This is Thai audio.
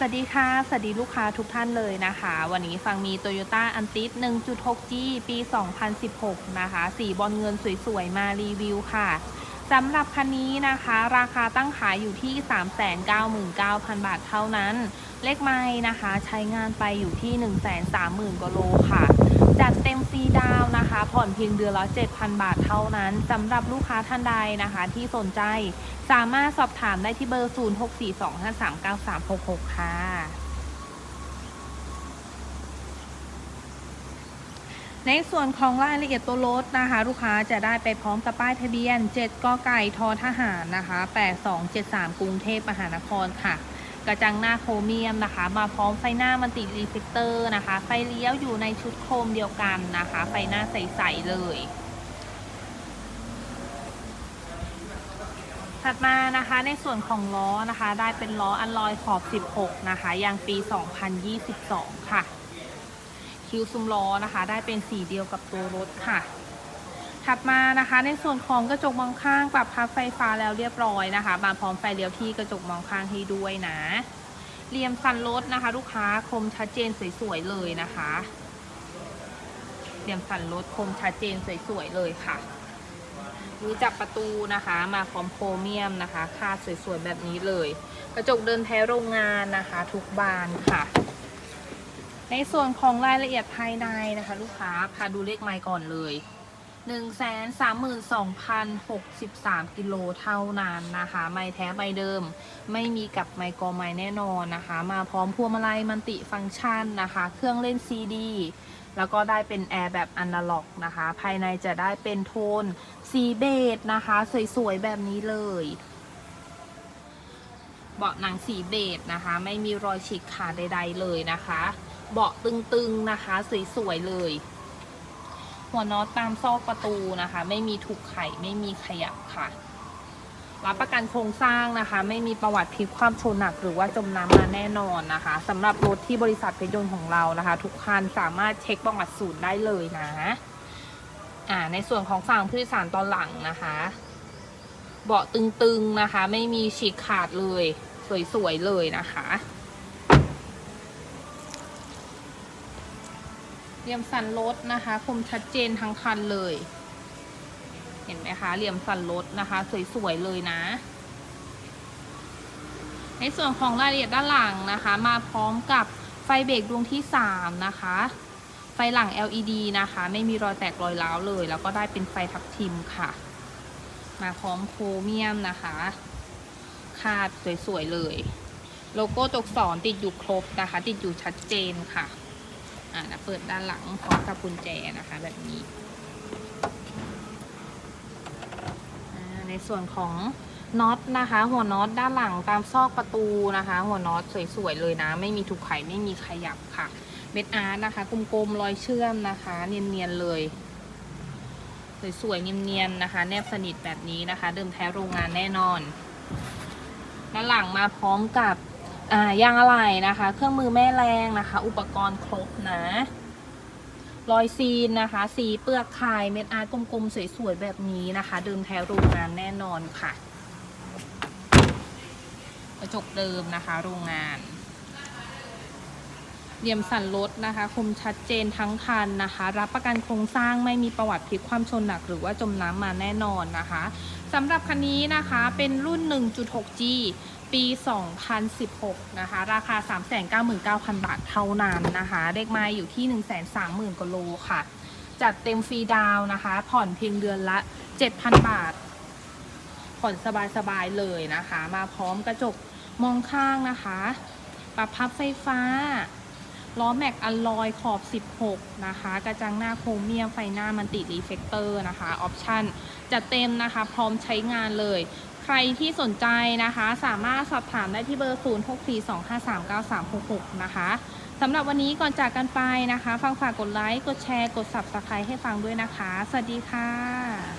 สวัสดีค่ะ สวัสดีลูกค้าทุกท่านเลยนะคะ วันนี้ฟังมี Toyota a n t i s 1.6G ปี 2016 นะคะ สีบอลเงินสวยๆ มารีวิวค่ะ สำหรับคันนี้นะคะ ราคาตั้งขายอยู่ที่ 399,000 บาทเท่านั้น เลขไม้นะคะ ใช้งานไปอยู่ที่ 130,000กว่าโลค่ะ จัดเต็มฟรีดาวนะคะ ผ่อนเพียงเดือนละ 7,000 บาทเท่านั้นสำหรับลูกค้าท่านใดนะคะ ที่สนใจ สามารถสอบถามได้ที่เบอร์ 0642539366 ค่ะ ในส่วนของรายละเอียดตัวรถนะคะ ลูกค้าจะได้ไปพร้อมกับป้ายทะเบียน 7กไก่ทอทหารนะคะ8273 กรุงเทพมหานครค่ะ กระจังหน้าโครเมียมนะคะ มาพร้อมไฟหน้ามันติรีเฟกเตอร์นะคะ ไฟเลี้ยวอยู่ในชุดโครมเดียวกันนะคะ ไฟหน้าใสๆเลยถัดมานะคะในส่วนของล้อนะคะ ได้เป็นล้ออัลลอยขอบ 16 นะคะยางปี 2022 ค่ะ คิวซุ้มล้อนะคะ ได้เป็นสีเดียวกับตัวรถค่ะ ถัดมานะคะในส่วนของกระจกมองข้างปรับพับไฟฟ้าแล้วเรียบร้อยนะคะมาพร้อมไฟเลี้ยวที่กระจกมองข้างให้ด้วยนะเหลี่ยมสันรถนะคะ ลูกค้าคมชัดเจนสวยๆเลยนะคะเหลี่ยมสันรถคมชัดเจนสวยๆเลยค่ะมือจับประตูนะคะมาพร้อมโครเมียมนะคะคาดสวยๆแบบนี้เลย กระจกเดินแท้โรงงานนะคะ ทุกบานค่ะ ในส่วนของรายละเอียดภายในนะคะ ลูกค้าพาดูเลขไมล์ก่อนเลย 132,063 กิโลเท่านั้นนะคะ ไม้แท้ไม้เดิม ไม่มีกับไม้กอไม้แน่นอนนะคะ มาพร้อมพวงมาลัยมันติฟังก์ชันนะคะ เครื่องเล่นซีดีแล้วก็ได้เป็นแอร์แบบอนาล็อกนะคะ ภายในจะได้เป็นโทนสีเบจนะคะ สวยๆ แบบนี้เลย เบาะหนังสีเบจนะคะ ไม่มีรอยฉีกขาดใด ๆ เลยนะคะ เบาะตึงๆนะคะสวยๆเลย หัวน็อตตามซอกประตูนะคะ ไม่มีถูกไข่ไม่มีขยับค่ะ รับประกันโครงสร้างนะคะ ไม่มีประวัติพลิกความชนหนักหรือว่าจมน้ำมาแน่นอนนะคะสำหรับรถที่บริษัทเพชรยนต์ของเรานะคะ ทุกคันสามารถเช็คประวัติศูนย์ได้เลยนะอ่าในส่วนของฝั่งผู้โดยสารตอนหลังนะคะเบาะตึงๆนะคะ ไม่มีฉีกขาดเลย สวยๆเลยนะคะ เหลี่ยมสันรถนะคะคมชัดเจนทั้งคันเลย เห็นไหมคะเหลี่ยมสันรถนะคะ สวยๆเลยนะ ในส่วนของรายละเอียดด้านหลังนะคะ มาพร้อมกับไฟเบรกดวงที่ 3 นะคะ ไฟหลัง LED นะคะ ไม่มีรอยแตกรอยร้าวเลย แล้วก็ได้เป็นไฟทับทิมค่ะ มาพร้อมโครเมียมนะคะ คาดสวยๆเลย โลโก้ตกสอนติดอยู่ครบนะคะ ติดอยู่ชัดเจนค่ะ อ่านะเปิดด้านหลังพร้อมกับกุญแจนะคะ แบบนี้ในส่วนของน็อตนะคะ หัวน็อตด้านหลังตามซอกประตูนะคะ หัวน็อตสวยๆเลยนะ ไม่มีถูกไขไม่มีขยับค่ะเม็ดอาร์ตนะคะกลมๆรอยเชื่อมนะคะ เนียนๆเลยสวยๆเนียนๆนะคะ แนบสนิทแบบนี้นะคะ เดิมแท้โรงงานแน่นอนด้านหลังมาพร้อมกับ อ่ายางอะไหล่นะคะ เครื่องมือแม่แรงนะคะ อุปกรณ์ครบนะรอยซีนนะคะ สีเปลือกไข่เม็ดอาร์ตกลมๆ สวยๆ แบบนี้นะคะ เดิมแท้โรงงานแน่นอนค่ะ กระจกเดิมนะคะ โรงงานเหลี่ยมสันรถนะคะ คมชัดเจนทั้งคันนะคะ รับประกันโครงสร้างไม่มีประวัติพลิกความชนหนักหรือว่าจมน้ำมาแน่นอนนะคะสำหรับคันนี้นะคะเป็นรุ่น 1.6G ปี 2016 นะคะ ราคา 399,000 บาทเท่านั้นนะคะ เลขไม้อยู่ที่ 130,000กว่าโลค่ะ จัดเต็มฟรีดาวนะคะ ผ่อนเพียงเดือนละ 7,000 บาท ผ่อนสบายๆเลยนะคะ มาพร้อมกระจกมองข้างนะคะ ปรับพับไฟฟ้า ล้อแม็กอลลอยขอบ 16 นะคะ กระจังหน้าโครเมียมไฟหน้ามันติรีเฟกเตอร์นะคะ ออปชั่นจัดเต็มนะคะ พร้อมใช้งานเลย ใครที่สนใจนะคะ สามารถสอบถามได้ที่เบอร์ 0642539366 นะคะสำหรับวันนี้ก่อนจากกันไปนะคะ ฟังฝากกดไลค์ กดแชร์ กด subscribe ให้ฟังด้วยนะคะ สวัสดีค่ะ